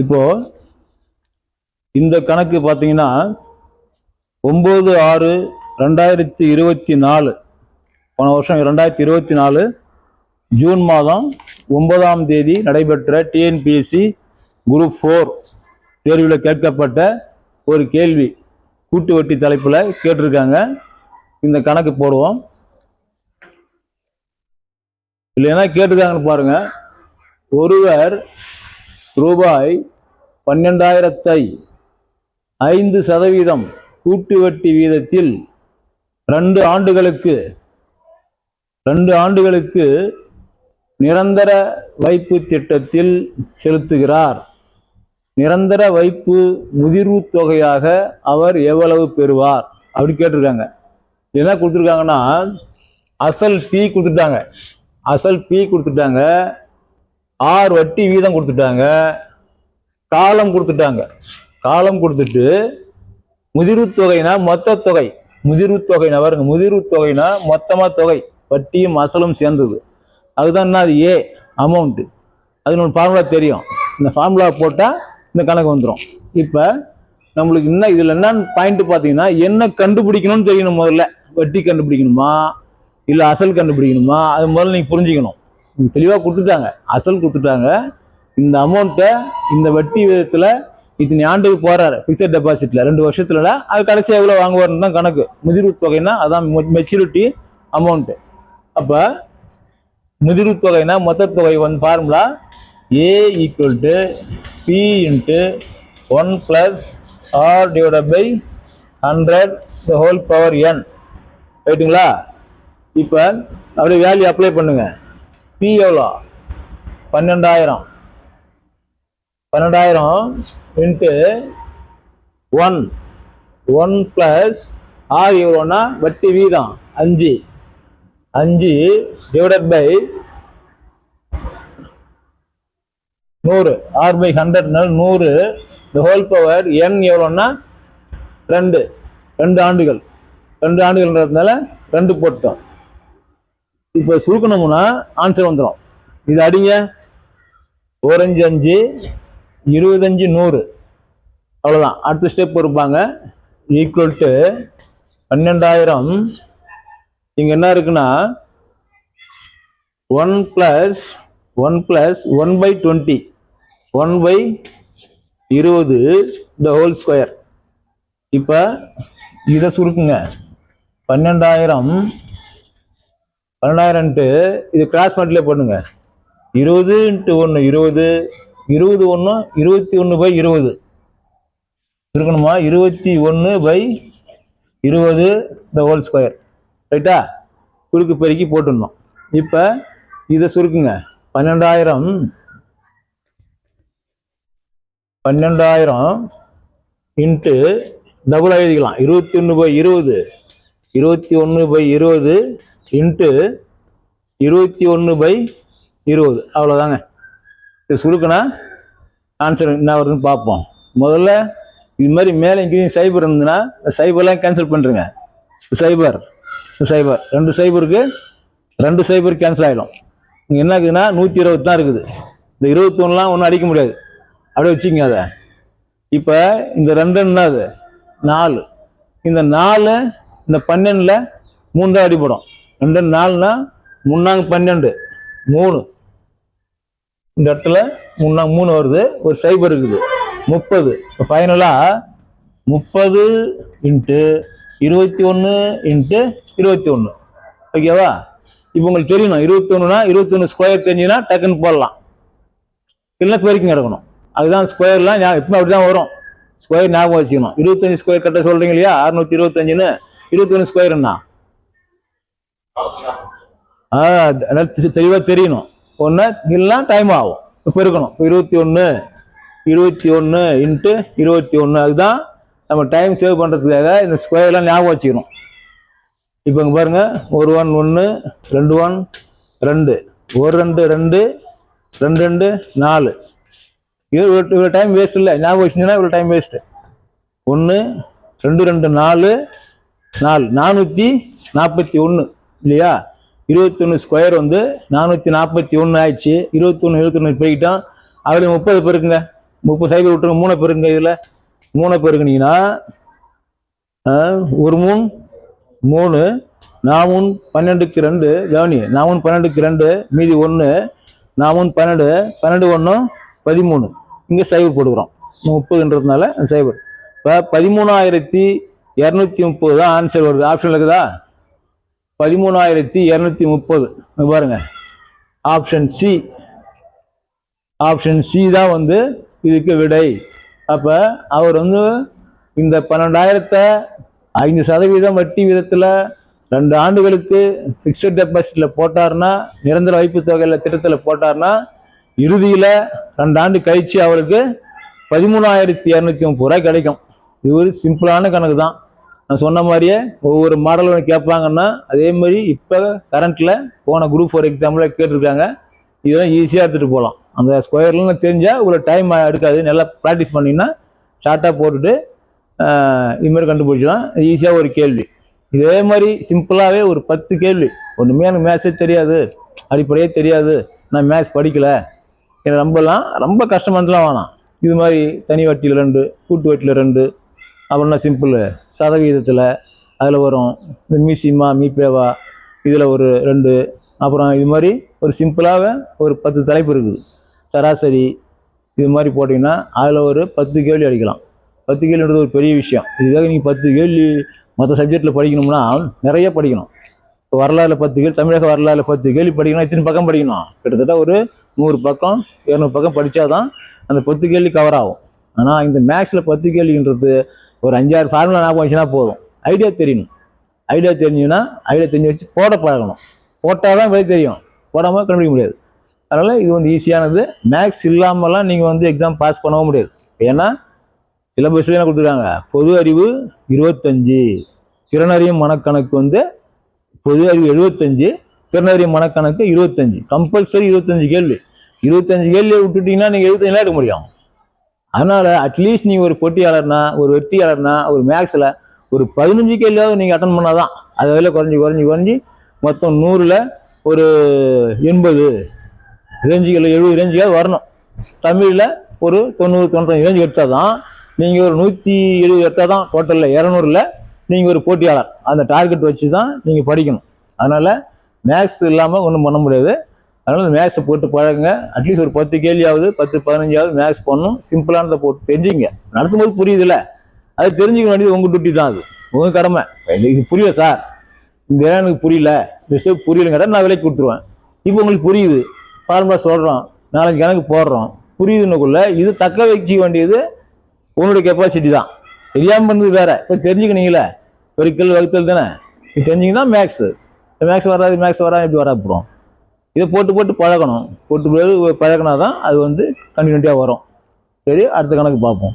இப்போ இந்த கணக்கு பார்த்தீங்கன்னா ஒம்பது ஆறு ரெண்டாயிரத்தி இருபத்தி நாலு. போன வருஷம் ரெண்டாயிரத்தி இருபத்தி நாலு ஜூன் மாதம் ஒன்பதாம் தேதி நடைபெற்ற டிஎன்பிஎஸ்சி குரூப் ஃபோர் தேர்வில் கேட்கப்பட்ட ஒரு கேள்வி கூட்டு வட்டி தலைப்பில் கேட்டிருக்காங்க. இந்த கணக்கு போடுவோம். இல்லைன்னா கேட்டிருக்காங்கன்னு பாருங்கள் ஒருவர் ரூபாய் பன்னெண்டாயிரத்தை ஐந்து சதவீதம் கூட்டு வட்டி வீதத்தில் ரெண்டு ஆண்டுகளுக்கு ரெண்டு ஆண்டுகளுக்கு நிரந்தர வைப்பு திட்டத்தில் செலுத்துகிறார். நிரந்தர வைப்பு முதிர்வு தொகையாக அவர் எவ்வளவு பெறுவார் அப்படி கேட்டிருக்காங்க. என்ன கொடுத்துருக்காங்கன்னா அசல் ஃபீ கொடுத்துட்டாங்க. அசல் ஃபீ கொடுத்துட்டாங்க. ஆறு வட்டி வீதம் கொடுத்துட்டாங்க. காலம் கொடுத்துட்டாங்க. காலம் கொடுத்துட்டு முதிர்வு தொகைனா மொத்த தொகை. முதிர்வு தொகைனா பாருங்க முதிர்வு தொகைனா மொத்தமாக தொகை. வட்டியும் அசலும் சேர்ந்தது. அதுதான் என்ன அது ஏ அமௌண்ட்டு அது நம்ம ஃபார்முலா தெரியும். இந்த ஃபார்முலா போட்டால் இந்த கணக்கு வந்துடும் இப்போ நம்மளுக்கு என்ன இதில் என்னன்னு பாயிண்ட் பார்த்தீங்கன்னா என்ன கண்டுபிடிக்கணும்னு தெரியணும் முதல்ல. வட்டி கண்டுபிடிக்கணுமா? இல்லை அசல் கண்டுபிடிக்கணுமா? அது முதல்ல நீங்கள் புரிஞ்சுக்கணும். தெளிவாக கொடுத்துட்டாங்க. அசல் கொடுத்துட்டாங்க. இந்த அமௌண்ட்டை இந்த வட்டி விதத்தில் இத்தனை ஆண்டுக்கு போறாரு ஃபிக்ஸட் டெபாசிட்ல ரெண்டு வருஷத்துல அது கடைசி எவ்வளோ வாங்குவார்னு தான் கணக்கு. முதிர்வு தொகைனா அதான் மெச்சூரிட்டி அமௌண்ட்டு அப்போ முதிர்வு தொகைனா மொத்த தொகை வந்து formula A equal to B into one plus R divide by hundred the whole power N ரைட்டுங்களா இப்போ அப்படியே வேல்யூ அப்ளை பண்ணுங்கள் பி எவ்வளோ பன்னெண்டாயிரம். பன்னெண்டாயிரம் into one one plus R எவ்வளோன்னா வட்டி வீதம் அஞ்சு. அஞ்சு டிவைடட் பை நூறு. ஆர் பை ஹண்ட்ரட்னால நூறு. த ஹோல் பவர் என் எவ்வளோன்னா ரெண்டு. ரெண்டு ஆண்டுகள். ரெண்டு ஆண்டுகள்ன்றதுனால ரெண்டு போட்டோம். இப்போ சுருக்கணும்னா ஆன்சர் வந்துடும் இது அடிங்க. ஓரஞ்சு அஞ்சு இருபத்தஞ்சு நூறு. அவ்வளோதான் அடுத்த ஸ்டெப் இருப்பாங்க ஈக்குவல் டு பன்னெண்டாயிரம். இங்கே என்ன இருக்குன்னா one plus one plus one by twenty one by இருபது த ஹோல் ஸ்கொயர் இப்போ இதை சுருக்குங்க. பன்னெண்டாயிரம் பன்னெண்டாயிரம்ட்டு இது கிராஸ் மல்டிப்ளை பண்ணுங்க இருபது இன்ட்டு ஒன்று இருபது இருபது ஒன்று இருபத்தி ஒன்று பை இருபது. இருக்கணுமா? இருபத்தி ஒன்று பை இருபது த ஹோல் ஸ்கொயர் ரைட்டா? குறுக்கு பெருக்கி போட்டுடணும். இப்போ இதை சுருக்குங்க. பன்னெண்டாயிரம் பன்னெண்டாயிரம் இன்ட்டு டபுள் எழுதிக்கலாம். இருபத்தி ஒன்று பை இருபது இருபத்தி ஒன்று பை இருபது இன்ட்டு இருபத்தி ஒன்று பை இருபது. அவ்வளோதாங்க இது சுருக்கினா ஆன்சர் என்ன வருதுன்னு பார்ப்போம். முதல்ல இது மாதிரி மேலே இங்கேயும் சைபர் இருந்ததுன்னா சைபர்லாம் கேன்சல் பண்ணுறங்க சைபர் சைபர் ரெண்டு சைபருக்கு ரெண்டு சைபர் கேன்சல் ஆகிடும் இங்கே என்ன இருக்குதுன்னா நூற்றி இருபது தான் இருக்குது. இந்த இருபத்தொன்னுலாம் ஒன்றும் அடிக்க முடியாது. அப்படியே வச்சுக்கங்க அதை. இப்போ இந்த ரெண்டு என்னது நாலு. இந்த நாலு இந்த பன்னெண்டில் மூணு தான் அடிப்படும் ரெண்டு நாலுனா முன்னாங்க பன்னெண்டு மூணு. இந்த இடத்துல முன்னா மூணு வருது ஒரு சைபர் இருக்குது. முப்பது. இப்போ ஃபைனலாக முப்பது இன்ட்டு இருபத்தி ஒன்று இன்ட்டு இருபத்தி ஒன்று ஓகேவா இப்போ உங்களுக்கு தெரியணும் இருபத்தி ஒன்றுனா இருபத்தி ஒன்று ஸ்கொயர் தெரிஞ்சுன்னா டக்குன்னு போடலாம். இல்லைன்னா பெருக்கிங் எடுக்கணும் அதுதான் ஸ்கொயர்லாம் எப்பவுமே அப்படி தான் வரும். ஸ்கொயர் ஞாபகம் வச்சுக்கணும். இருபத்தஞ்சு ஸ்கொயர் கட்ட சொல்கிறீங்க இல்லையா? அறுநூத்தி இருபத்தஞ்சுன்னு இருபத்தொன்று ஸ்கொயர்னா தெளிவாக தெரியணும். ஒன்று இல்லைன்னா டைம் ஆகும். இப்போ இருக்கணும். இப்போ இருபத்தி ஒன்று இருபத்தி ஒன்று இன்ட்டு இருபத்தி ஒன்று அதுதான் நம்ம டைம் சேவ் பண்ணுறதுக்காக இந்த ஸ்கொயர்லாம் ஞாபகம் வச்சுக்கணும். இப்போ இங்கே பாருங்கள் ஒரு ஒன் ஒன்று ரெண்டு ஒன் ரெண்டு. ஒரு ரெண்டு ரெண்டு ரெண்டு ரெண்டு நாலு. இது இவ்வளோ இவ்வளோ டைம் வேஸ்ட் இல்லை. ஞாபகம் வச்சுருந்தீங்கன்னா இவ்வளோ டைம் வேஸ்ட்டு ஒன்று ரெண்டு ரெண்டு நாலு நாலு. நானூற்றி நாற்பத்தி ஒன்று இல்லையா? இருபத்தொன்று ஸ்கொயர் வந்து நானூற்றி நாற்பத்தி ஒன்று ஆயிடுச்சு. இருபத்தொன்று இருபத்தொன்று போய்கிட்டோம் அதில் முப்பது பேருக்குங்க முப்பது சைபர் விட்டுருங்க மூணு பேருங்க இதில். மூணு பேருக்குனீங்கன்னா ஒரு மூணு மூணு நாமூன் பன்னெண்டுக்கு ரெண்டு கவனி நாமூன் பன்னெண்டுக்கு ரெண்டு மீதி ஒன்று நாமூன் பன்னெண்டு பன்னெண்டு ஒன்று பதிமூணு. இங்கே சைபர் போட்டுக்கிறோம். முப்பதுன்றதுனால சைபர் இப்போ பதிமூணாயிரத்தி இரநூத்தி முப்பது தான் ஆன்சர் வருது. ஆப்ஷன் இருக்குதா? பதிமூணாயிரத்தி இரநூத்தி முப்பது. பாருங்க. ஆப்ஷன் சி ஆப்ஷன் சி தான் வந்து இதுக்கு விடை. அப்போ அவர் வந்து இந்த பன்னெண்டாயிரத்தை ஐந்து சதவீதம் வட்டி விதத்தில் ரெண்டு ஆண்டுகளுக்கு ஃபிக்ஸட் டெபாசிட்டில் போட்டாருன்னா நிரந்தர வைப்பு தொகையில் திட்டத்தில் போட்டாருன்னா இறுதியில் ரெண்டு ஆண்டு கழிச்சு அவருக்கு பதிமூணாயிரத்தி இரநூத்தி முப்பது ரூபாய் கிடைக்கும். இது ஒரு சிம்பிளான கணக்கு தான் நான் சொன்ன மாதிரியே ஒவ்வொரு மாடலும் கேட்பாங்கன்னா அதே மாதிரி இப்போ கரண்ட்டில் போன குரூப் ஃபோர் எக்ஸாம்பிளாக கேட்டிருக்காங்க. இதெல்லாம் ஈஸியாக எடுத்துகிட்டு போகலாம். அந்த ஸ்கொயர்லாம் தெரிஞ்சால் இவ்வளோ டைம் எடுக்காது. நல்லா ப்ராக்டிஸ் பண்ணிங்கன்னா ஷார்ட்டாக போட்டுட்டு இதுமாதிரி கண்டுபிடிச்சிடலாம். கண்டுபிடிச்சலாம் ஈஸியாக ஒரு கேள்வி. இதே மாதிரி சிம்பிளாகவே ஒரு பத்து கேள்வி. ஒன்றுமே எனக்கு மேத்ஸே தெரியாது. அடிப்படையே தெரியாது. நான் மேத்ஸ் படிக்கலை. எனக்கு ரொம்பலாம் ரொம்ப கஷ்டமானதுலாம் வேணாம் இது மாதிரி தனி வட்டியில் ரெண்டு கூட்டு வட்டியில் ரெண்டு அப்புறம்னா சிம்பிள் சதவீதத்தில் அதில் வரும். இந்த மீசிமா மீபேவா இதில் ஒரு ரெண்டு. அப்புறம் இது மாதிரி ஒரு சிம்பிளாக ஒரு பத்து தலைப்பு இருக்குது. சராசரி இது மாதிரி போட்டிங்கன்னா அதில் ஒரு பத்து கேள்வி அடிக்கலாம். பத்து கேள்வின்றது ஒரு பெரிய விஷயம். இதுக்காக நீங்கள் பத்து கேள்வி மற்ற சப்ஜெக்டில் படிக்கணும்னா நிறைய படிக்கணும். இப்போ வரலாறுல பத்து கேள்வி தமிழக வரலாறுல பத்து கேள்வி படிக்கணும் இத்தனை பக்கம் படிக்கணும். கிட்டத்தட்ட ஒரு நூறு பக்கம் இரநூறு பக்கம் படித்தாதான் அந்த பத்து கேள்வி கவர் ஆகும். ஆனால் இந்த மேக்ஸில் பத்து கேள்வின்றது ஒரு அஞ்சாறு ஃபார்முலா ஞாபகம் வச்சுன்னா போதும். ஐடியா தெரியணும். ஐடியா தெரிஞ்சுன்னா ஐடியா தெரிஞ்சு வச்சு போட பழகணும். போட்டால் தான் வெளியே தெரியும். போடாமல் கண்டுபிடிக்க முடியாது. அதனால் இது வந்து ஈஸியானது மேக்ஸ் இல்லாமலாம் நீங்கள் வந்து எக்ஸாம் பாஸ் பண்ணவும் முடியாது. ஏன்னா சிலபஸ்லேயே என்ன கொடுத்துருக்காங்க? பொது அறிவு இருபத்தஞ்சு. திறனறியும் மனக்கணக்கு வந்து பொது அறிவு எழுபத்தஞ்சு திறனறியும் மனக்கணக்கு இருபத்தஞ்சு. கம்பல்சரி இருபத்தஞ்சு கேள்வி. இருபத்தஞ்சு கேள்வியை விட்டுட்டிங்கன்னா நீங்கள் எழுபத்தஞ்சு எடுக்க முடியும். அதனால் அட்லீஸ்ட் நீங்கள் ஒரு போட்டியாளர்னா ஒரு வெற்றியாளர்னா ஒரு மேக்ஸில் ஒரு பதினஞ்சு கேள்வியாவது நீங்கள் அட்டன் பண்ணாதான் அது அதில் குறைஞ்சி குறைஞ்சி குறைஞ்சி மொத்தம் நூறில் ஒரு எண்பது ரேஞ்சுகள் எழுபது ரேஞ்சுக்காவது வரணும். தமிழில் ஒரு தொண்ணூறு தொண்ணூத்தஞ்சு ரேஞ்சு எடுத்தால் தான் நீங்கள் ஒரு நூற்றி எழுபது எடுத்தால் தான் டோட்டலில் இரநூறுல நீங்கள் ஒரு போட்டியாளர். அந்த டார்கெட் வச்சு தான் நீங்கள் படிக்கணும். அதனால் மேக்ஸ் இல்லாமல் ஒன்றும் பண்ண முடியாது. அதனால் மேக்ஸை போட்டு பழகுங்க. அட்லீஸ்ட் ஒரு பத்து கேள்வியாவது பத்து பதினஞ்சாவது மேக்ஸ் போடணும் சிம்பிளானதை போட்டு தெரிஞ்சுங்க. நடத்தும் போது புரியுதுல்ல? அது தெரிஞ்சுக்க வேண்டியது உங்கள் டியூட்டி தான் அது. உங்கள் கடமை. இது புரியல சார். இந்த எனக்கு புரியல. இந்த ஸ்டெப் புரியலங்கிட்ட நான் விலைக்கு கொடுத்துருவேன். இப்போ உங்களுக்கு புரியுது. ஃபார்முலா சொல்கிறோம் நாளைக்கு கணக்கு போடுறோம். புரியுதுன்னுக்குள்ள இது தக்க வச்சுக்க வேண்டியது உன்னுடைய கெப்பாசிட்டி தான். தெரியாமல் பண்ணது வேற. இப்போ தெரிஞ்சுக்கினீங்களே. பெருக்கல் வகுத்தல் தானே. இது தெரிஞ்சிங்கன்னா மேக்ஸு மேக்ஸ் வராது மேக்ஸ் வராது எப்படி வரா போகிறோம் இதை போட்டு போட்டு பழகணும். போட்டு பழகினா தான் அது வந்து கண்டினியூட்டியாக வரும். சரி அடுத்த கணக்கு பார்ப்போம்.